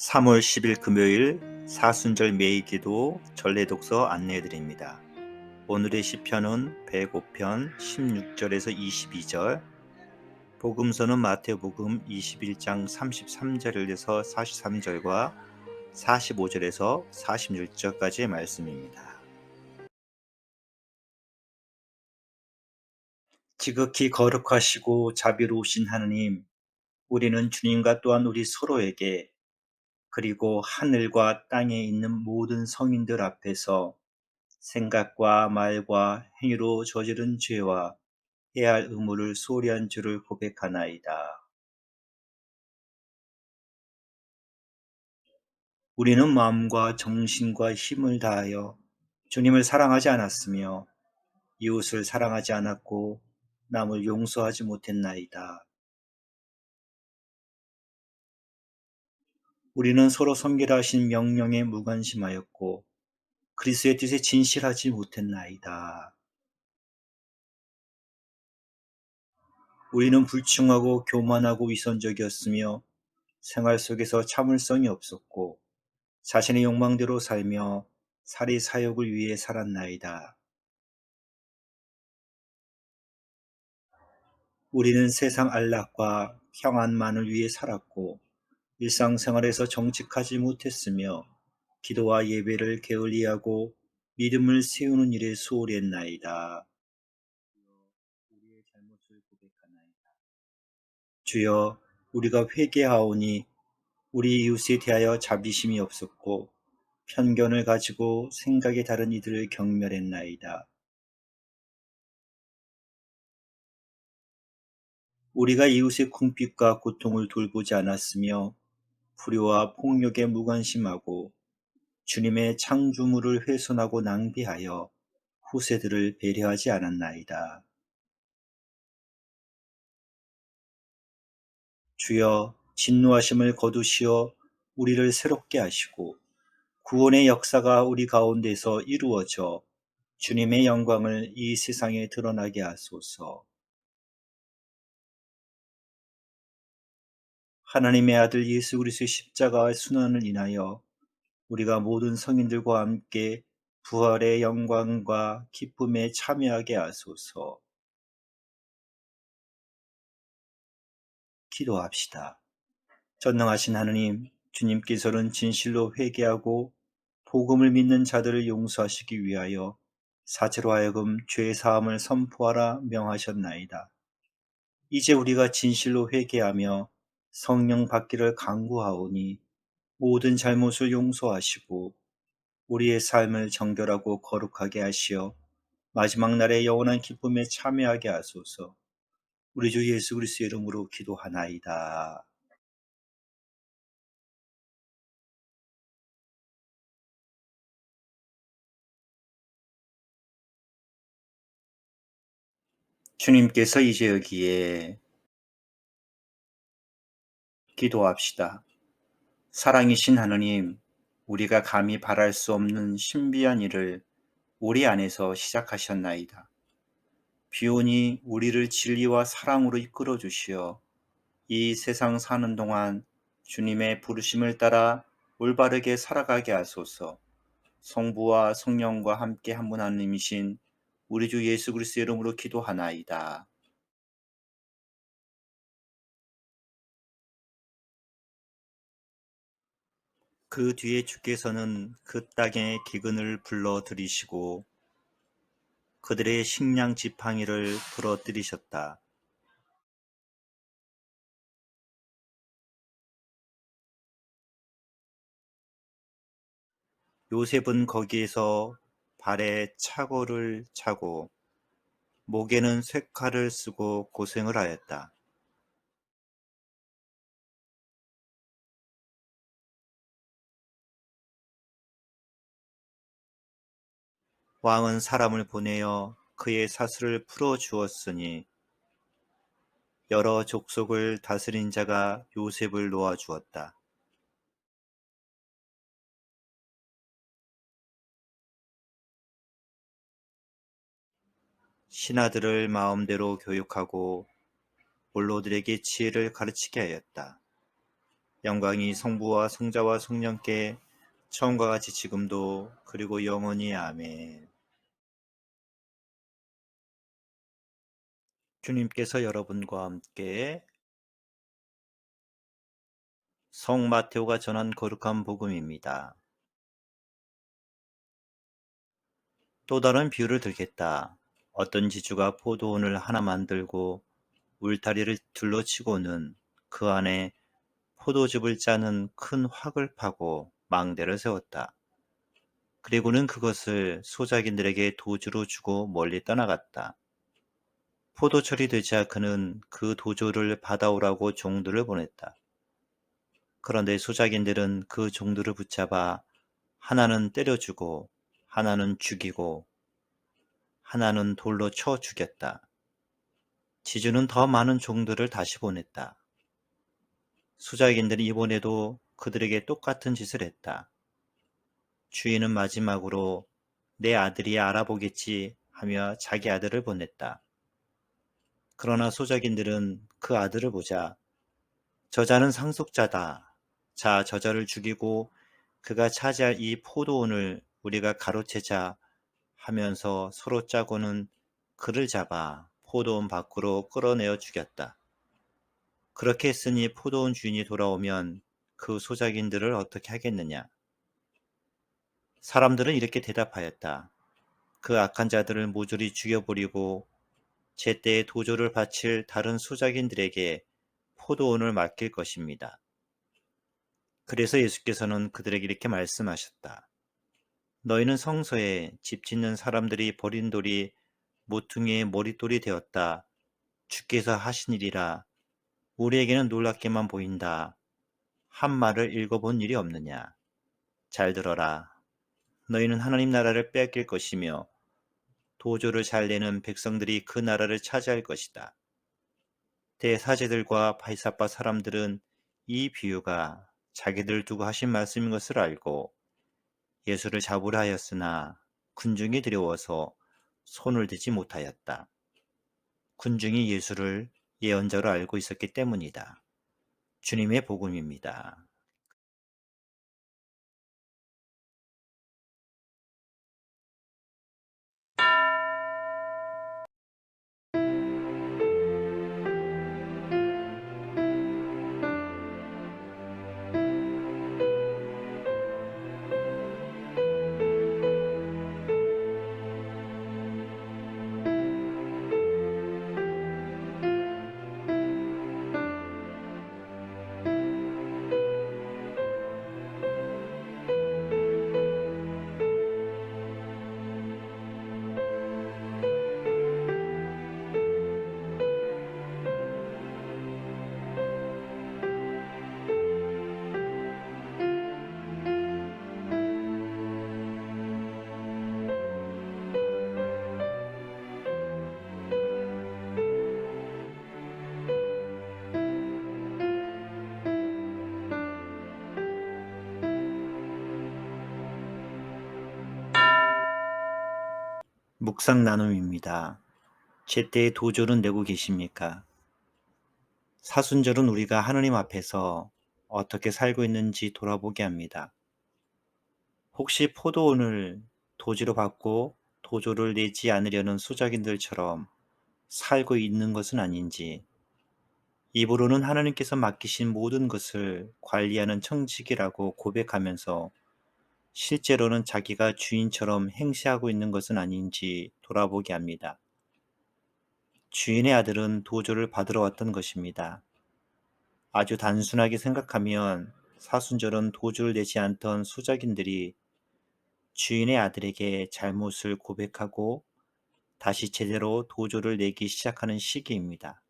3월 10일 금요일 사순절 매기도 전례 독서 안내해 드립니다. 오늘의 시편은 105편 16절에서 22절, 복음서는 마태복음 21장 33절에서 43절과 45절에서 46절까지의 말씀입니다. 지극히 거룩하시고 자비로우신 하느님, 우리는 주님과 또한 우리 서로에게 그리고 하늘과 땅에 있는 모든 성인들 앞에서 생각과 말과 행위로 저지른 죄와 해야 할 의무를 소리한 줄을 고백하나이다. 우리는 마음과 정신과 힘을 다하여 주님을 사랑하지 않았으며 이웃을 사랑하지 않았고 남을 용서하지 못했나이다. 우리는 서로 섬기라 하신 명령에 무관심하였고 그리스의 뜻에 진실하지 못했나이다. 우리는 불충하고 교만하고 위선적이었으며 생활 속에서 참을성이 없었고 자신의 욕망대로 살며 살이 사욕을 위해 살았나이다. 우리는 세상 안락과 평안만을 위해 살았고 일상생활에서 정직하지 못했으며 기도와 예배를 게을리하고 믿음을 세우는 일에 소홀히 했나이다. 주여 우리가 회개하오니 우리 이웃에 대하여 자비심이 없었고 편견을 가지고 생각이 다른 이들을 경멸했나이다. 우리가 이웃의 궁핍과 고통을 돌보지 않았으며 불효와 폭력에 무관심하고 주님의 창조물을 훼손하고 낭비하여 후세들을 배려하지 않았나이다. 주여 진노하심을 거두시어 우리를 새롭게 하시고 구원의 역사가 우리 가운데서 이루어져 주님의 영광을 이 세상에 드러나게 하소서. 하나님의 아들 예수 그리스도의 십자가의 순환을 인하여 우리가 모든 성인들과 함께 부활의 영광과 기쁨에 참여하게 하소서. 기도합시다. 전능하신 하느님, 주님께서는 진실로 회개하고 복음을 믿는 자들을 용서하시기 위하여 사체로 하여금 죄 사함을 선포하라 명하셨나이다. 이제 우리가 진실로 회개하며 성령 받기를 강구하오니 모든 잘못을 용서하시고 우리의 삶을 정결하고 거룩하게 하시어 마지막 날의 영원한 기쁨에 참여하게 하소서. 우리 주 예수 그리스도 이름으로 기도하나이다. 주님께서 이제 여기에 기도합시다. 사랑이신 하느님, 우리가 감히 바랄 수 없는 신비한 일을 우리 안에서 시작하셨나이다. 비오니 우리를 진리와 사랑으로 이끌어 주시어 이 세상 사는 동안 주님의 부르심을 따라 올바르게 살아가게 하소서. 성부와 성령과 함께 한 분 하나님이신 우리 주 예수 그리스도 이름으로 기도하나이다. 그 뒤에 주께서는 그 땅의 기근을 불러 들이시고 그들의 식량 지팡이를 부러뜨리셨다. 요셉은 거기에서 발에 차고를 차고 목에는 쇠칼을 쓰고 고생을 하였다. 왕은 사람을 보내어 그의 사슬을 풀어 주었으니 여러 족속을 다스린 자가 요셉을 놓아 주었다. 신하들을 마음대로 교육하고 원로들에게 지혜를 가르치게 하였다. 영광이 성부와 성자와 성령께 처음과 같이 지금도 그리고 영원히 아멘. 주님께서 여러분과 함께 성 마테오가 전한 거룩한 복음입니다. 또 다른 비유를 들겠다. 어떤 지주가 포도원을 하나 만들고 울타리를 둘러치고는 그 안에 포도즙을 짜는 큰 확을 파고 망대를 세웠다. 그리고는 그것을 소작인들에게 도주로 주고 멀리 떠나갔다. 포도철이 되자 그는 그 도조를 받아오라고 종들을 보냈다. 그런데 소작인들은 그 종들을 붙잡아 하나는 때려주고 하나는 죽이고 하나는 돌로 쳐 죽였다. 지주는 더 많은 종들을 다시 보냈다. 수작인들은 이번에도 그들에게 똑같은 짓을 했다. 주인은 마지막으로 내 아들이 알아보겠지 하며 자기 아들을 보냈다. 그러나 소작인들은 그 아들을 보자 저자는 상속자다. 자, 저자를 죽이고 그가 차지할 이 포도원을 우리가 가로채자 하면서 서로 짜고는 그를 잡아 포도원 밖으로 끌어내어 죽였다. 그렇게 했으니 포도원 주인이 돌아오면 그 소작인들을 어떻게 하겠느냐? 사람들은 이렇게 대답하였다. 그 악한 자들을 모조리 죽여버리고 제때에 도조를 바칠 다른 소작인들에게 포도원을 맡길 것입니다. 그래서 예수께서는 그들에게 이렇게 말씀하셨다. 너희는 성서에 집 짓는 사람들이 버린 돌이 모퉁이의 머릿돌이 되었다. 주께서 하신 일이라 우리에게는 놀랍게만 보인다. 한 말을 읽어본 일이 없느냐? 잘 들어라. 너희는 하나님 나라를 빼앗길 것이며 도조를 잘 내는 백성들이 그 나라를 차지할 것이다. 대사제들과 바이사파 사람들은 이 비유가 자기들 두고 하신 말씀인 것을 알고 예수를 잡으려 하였으나 군중이 두려워서 손을 대지 못하였다. 군중이 예수를 예언자로 알고 있었기 때문이다. 주님의 복음입니다. 묵상 나눔입니다. 제때의 도조는 내고 계십니까? 사순절은 우리가 하느님 앞에서 어떻게 살고 있는지 돌아보게 합니다. 혹시 포도원을 도지로 받고 도조를 내지 않으려는 수작인들처럼 살고 있는 것은 아닌지, 입으로는 하나님께서 맡기신 모든 것을 관리하는 청직이라고 고백하면서 실제로는 자기가 주인처럼 행세하고 있는 것은 아닌지 돌아보게 합니다. 주인의 아들은 도조를 받으러 왔던 것입니다. 아주 단순하게 생각하면 사순절은 도주를 내지 않던 수작인들이 주인의 아들에게 잘못을 고백하고 다시 제대로 도조를 내기 시작하는 시기입니다.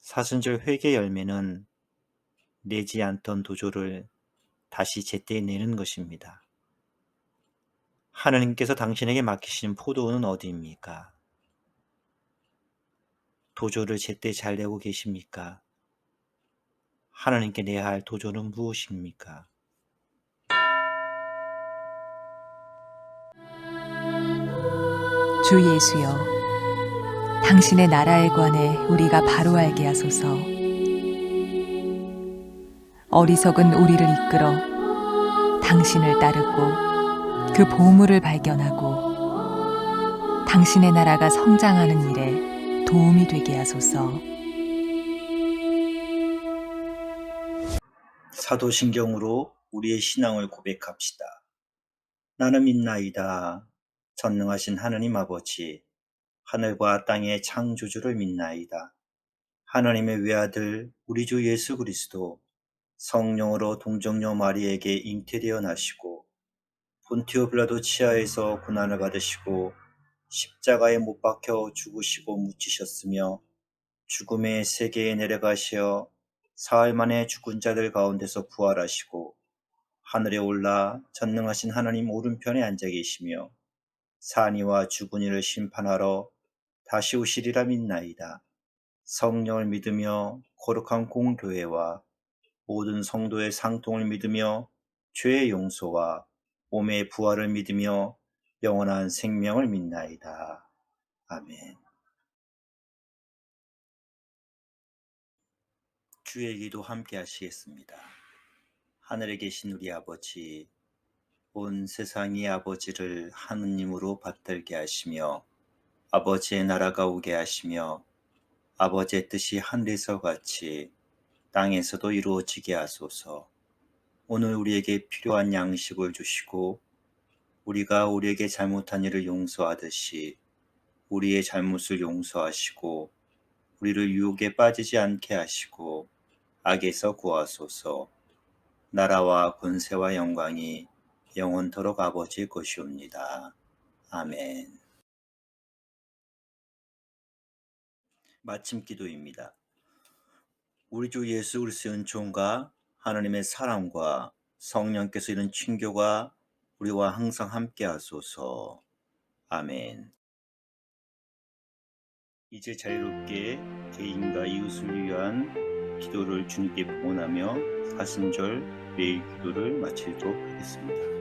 사순절 회개 열매는 내지 않던 도조를 다시 제때에 내는 것입니다. 하나님께서 당신에게 맡기신 포도원은 어디입니까? 도조를 제때 잘 내고 계십니까? 하나님께 내야 할 도조는 무엇입니까? 주 예수여, 당신의 나라에 관해 우리가 바로 알게 하소서. 어리석은 우리를 이끌어 당신을 따르고 그 보물을 발견하고 당신의 나라가 성장하는 일에 도움이 되게 하소서. 사도신경으로 우리의 신앙을 고백합시다. 나는 믿나이다. 전능하신 하느님 아버지, 하늘과 땅의 창조주를 믿나이다. 하나님의 외아들 우리 주 예수 그리스도 성령으로 동정녀 마리에게 잉태되어 나시고 본티오 빌라도 치하에서 고난을 받으시고 십자가에 못 박혀 죽으시고 묻히셨으며 죽음의 세계에 내려가시어 사흘 만에 죽은 자들 가운데서 부활하시고 하늘에 올라 전능하신 하나님 오른편에 앉아 계시며 산이와 죽은 이를 심판하러 다시 오시리라 믿나이다. 성령을 믿으며 거룩한 공교회와 모든 성도의 상통을 믿으며 죄의 용서와 몸의 부활을 믿으며 영원한 생명을 믿나이다. 아멘. 주의 기도 함께 하시겠습니다. 하늘에 계신 우리 아버지, 온 세상이 아버지를 하느님으로 받들게 하시며 아버지의 나라가 오게 하시며 아버지의 뜻이 하늘에서 같이 땅에서도 이루어지게 하소서. 오늘 우리에게 필요한 양식을 주시고 우리가 우리에게 잘못한 일을 용서하듯이 우리의 잘못을 용서하시고 우리를 유혹에 빠지지 않게 하시고 악에서 구하소서. 나라와 권세와 영광이 영원토록 아버지의 것이옵니다. 아멘. 마침 기도입니다. 우리 주 예수 그리스도의 은총과 하나님의 사랑과 성령께서 이런 친교가 우리와 항상 함께 하소서. 아멘. 이제 자유롭게 개인과 이웃을 위한 기도를 주님께 봉헌하며 사순절 매일 기도를 마치도록 하겠습니다.